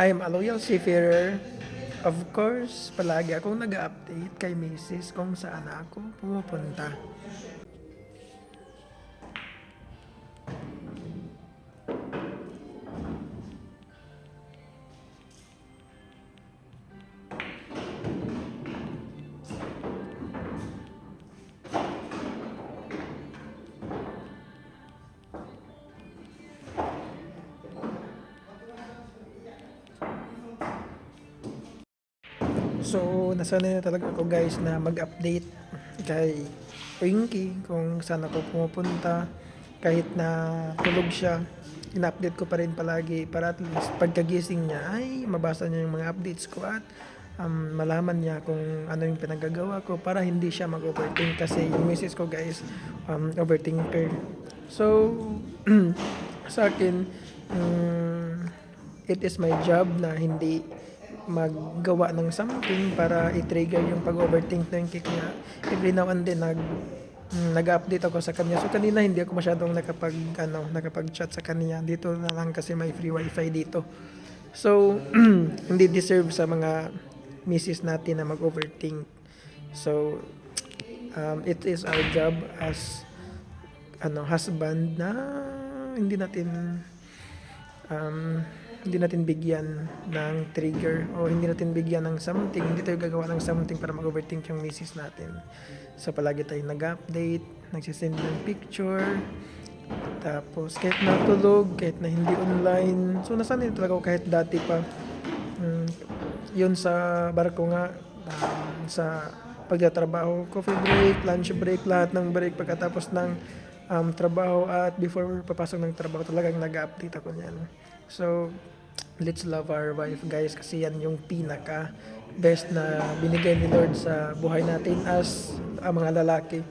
I am a loyal seafarer. Of course, palagi akong nag-update kay Mrs. kung saan ako pumupunta. So, nasanay na talaga ako guys na mag-update kay Winky kung saan ako pumupunta. Kahit na tulog siya, ina-update ko pa rin palagi para at least pagkagising niya ay mabasa niya yung mga updates ko at um, malaman niya kung ano yung pinagagawa ko para hindi siya mag-overthink kasi yung misis ko guys um, overthinker. So, sa akin, um, it is my job na hindi maggawa ng something para i-trigger yung pag-overthink ng kick niya. Every now and then, nag, nag-update ako sa kanya. So, kanina hindi ako masyadong nakapag, ano, nakapag-chat sa kanya. Dito na lang kasi may free wifi dito. So, hindi deserve sa mga misis natin na mag-overthink. So, um, it is our job as ano husband na hindi natin um, hindi natin bigyan ng trigger o hindi natin bigyan ng something, hindi tayo gagawa ng something para mag-overthink yung misis natin. So palagi tayo nag-update, nagsisend ng picture, tapos kahit natulog, kahit na hindi online. So nasanay talaga ako kahit dati pa. Mm, yun sa barko nga, um, sa pagtatrabaho, coffee break, lunch break, lahat ng break pagkatapos ng um, trabaho at before papasok ng trabaho talagang nag-update ako niyan. So, let's love our wife guys kasi yan yung pinaka best na binigay ni Lord sa buhay natin as ang mga lalaki.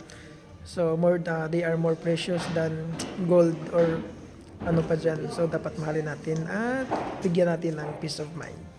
So, more uh, they are more precious than gold or ano pa dyan. So, dapat mahalin natin at bigyan natin ng peace of mind.